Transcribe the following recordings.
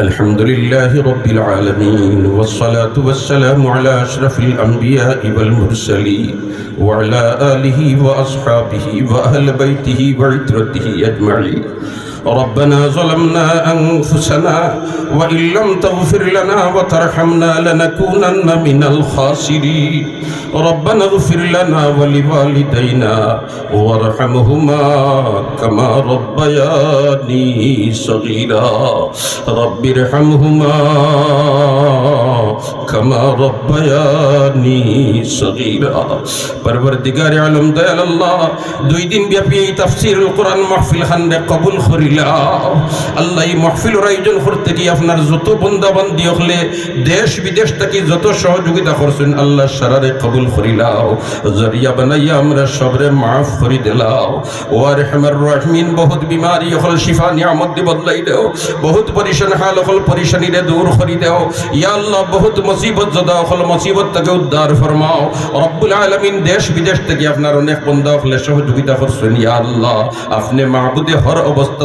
الحمد لله رب العالمين والصلاة والسلام على أشرف الأنبياء والمرسلين وعلى آله وأصحابه وأهل بيته وعترته أجمعين. ربنا ظلمنا أنفسنا وإن لم تغفر لنا وترحمنا لنكونن من الخاسرين ربنا اغفر لنا ولوالدينا وارحمهما كما ربياني صغيرا رب ارحمهما كما ربياني صغيرا پروردگار عالم ديال الله دوی دن بيبي تفسير القرآن محفل خند قبول خريل আল্লাহ এই মাহফিলের করতে গিয়ে আপনার যত বন্দাবান্দি হলে দেশ বিদেশ থেকে যত সহযোগিতা করছেন, আল্লাহ সারারে কবুল করিলাও। জরিয়া বানাইয়া আমরা সবরে মাফ করি দিলাও। ও আর হেমার রহমিন, বহুত বিমারি হল শিফা নিয়ামত দি বদলাই দেও। বহুত পরিশান হাল হল পরিশানিরে দূর করি দেও। ইয়া আল্লাহ, বহুত মুসিবত জদা হল মুসিবত থেকে উদ্ধার ফরমাও। রব্বুল আলামিন, দেশ বিদেশ থেকে আপনার অনেক বন্ধা হলে সহযোগিতা করছেন, ইয়া আল্লাহ। আপনি মাহবুদে হর অবস্থা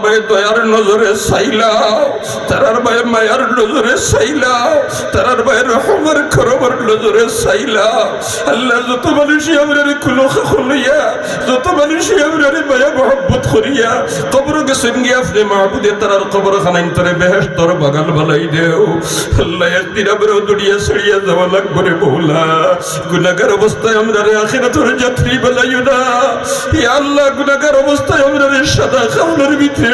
ভাই দয়ার নজরে চাইলাও তারার ভাই মায়ার নজরে চাইলাও তারার ভাই রহমের খরবর নজরে চাইলাও আল্লাহ, যত মানুষই আমরা খুলো খুলিয়া যত মানুষই আমরা মায়া মহব্বত করিয়া, কবর গেছেন গিয়া আপনি মাহবুদে, তারার কবর খানাইন তরে বেহেস্তর বাগান বালাই দেও। আল্লাহ, একদিন আমরা দুনিয়া ছড়িয়া যাওয়া লাগবো রে বৌলা গুনাগার অবস্থায় আমরা রে আখিরাতের যাত্রী বানাইও না। আল্লাহ গুনাগার অবস্থায় আমরা রে সাদা খাউলের ভিতরে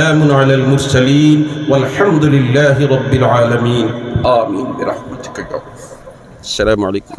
على المرسلين والحمد لله رب العالمين. آمين برحمتك يا السلام عليكم.